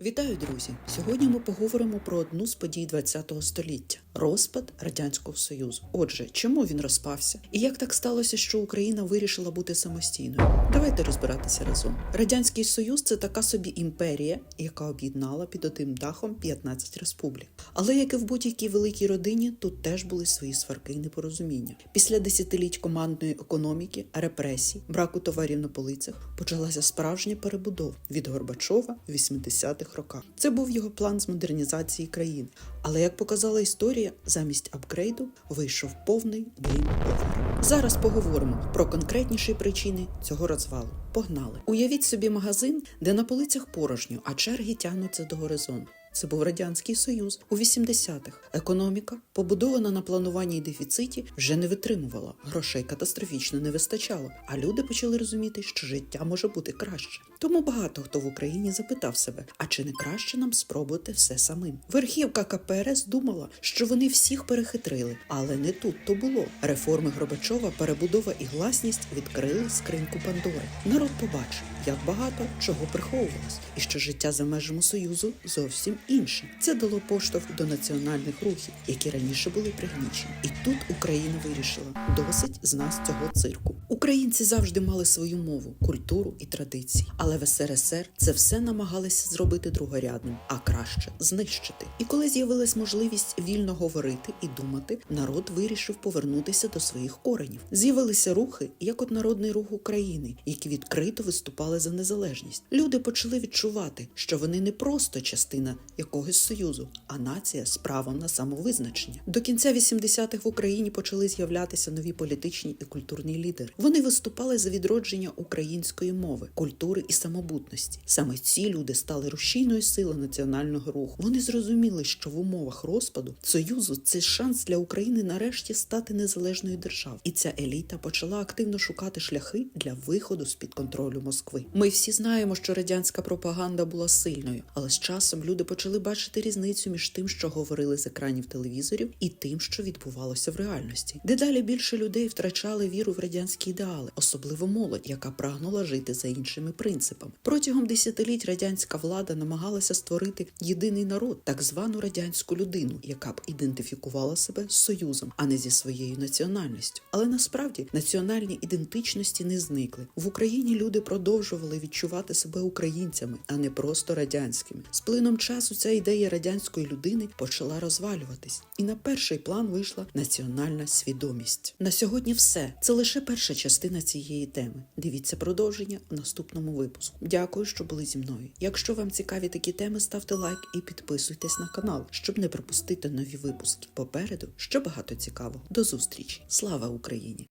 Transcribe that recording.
Вітаю, друзі! Сьогодні ми поговоримо про одну з подій ХХ століття розпад радянського союзу. Отже, чому він розпався, і як так сталося, що Україна вирішила бути самостійною? Давайте розбиратися разом. Радянський Союз це така собі імперія, яка об'єднала під одним дахом 15 республік. Але як і в будь-якій великій родині, тут теж були свої сварки і непорозуміння. Після десятиліть командної економіки, репресій, браку товарів на полицях почалася справжня перебудова від Горбачова 80 90-х роках. Це був його план з модернізації країни. Але як показала історія, замість апгрейду вийшов повний гейм-овер. Зараз поговоримо про конкретніші причини цього розвалу. Погнали! Уявіть собі магазин, де на полицях порожньо, а черги тягнуться до горизонту. Це був радянський союз у 80-х. Економіка, побудована на плануванні і дефіциті, вже не витримувала. Грошей катастрофічно не вистачало. А люди почали розуміти, що життя може бути краще. Тому багато хто в Україні запитав себе: а чи не краще нам спробувати все самим? Верхівка КПРС думала, що вони всіх перехитрили, але не тут то було. Реформи Горбачова, перебудова і гласність відкрили скриньку Пандори. Народ побачив, як багато чого приховувалось, і що життя за межами союзу зовсім інше. Це дало поштовх до національних рухів, які раніше були пригнічені. І тут Україна вирішила досить з нас цього цирку. Українці завжди мали свою мову, культуру і традиції, але в СРСР це все намагалися зробити другорядним, а краще знищити. І коли з'явилась можливість вільно говорити і думати, народ вирішив повернутися до своїх коренів. З'явилися рухи, як от народний рух України, які відкрито виступали за незалежність. Люди почали відчувати, що вони не просто частина якогось союзу, а нація з правом на самовизначення. До кінця 80-х в Україні почали з'являтися нові політичні і культурні лідери. Вони виступали за відродження української мови, культури і самобутності. Саме ці люди стали рушійною силою національного руху. Вони зрозуміли, що в умовах розпаду союзу це шанс для України нарешті стати незалежною державою. І ця еліта почала активно шукати шляхи для виходу з під контролю Москви. Ми всі знаємо, що радянська пропаганда була сильною, але з часом люди почали бачити різницю між тим, що говорили з екранів телевізорів, і тим, що відбувалося в реальності. Дедалі більше людей втрачали віру в радянські ідеали, особливо молодь, яка прагнула жити за іншими принципами. Протягом десятиліть радянська влада намагалася створити єдиний народ, так звану радянську людину, яка б ідентифікувала себе з союзом, а не зі своєю національністю. Але насправді національні ідентичності не зникли. В Україні люди продовжували відчувати себе українцями, а не просто радянськими. З плином часу ця ідея радянської людини почала розвалюватись, і на перший план вийшла національна свідомість. На сьогодні все. Це лише перша частина цієї теми. Дивіться продовження в наступному випуску. Дякую, що були зі мною. Якщо вам цікаві такі теми, ставте лайк і підписуйтесь на канал, щоб не пропустити нові випуски. Попереду ще багато цікавого. До зустрічі! Слава Україні!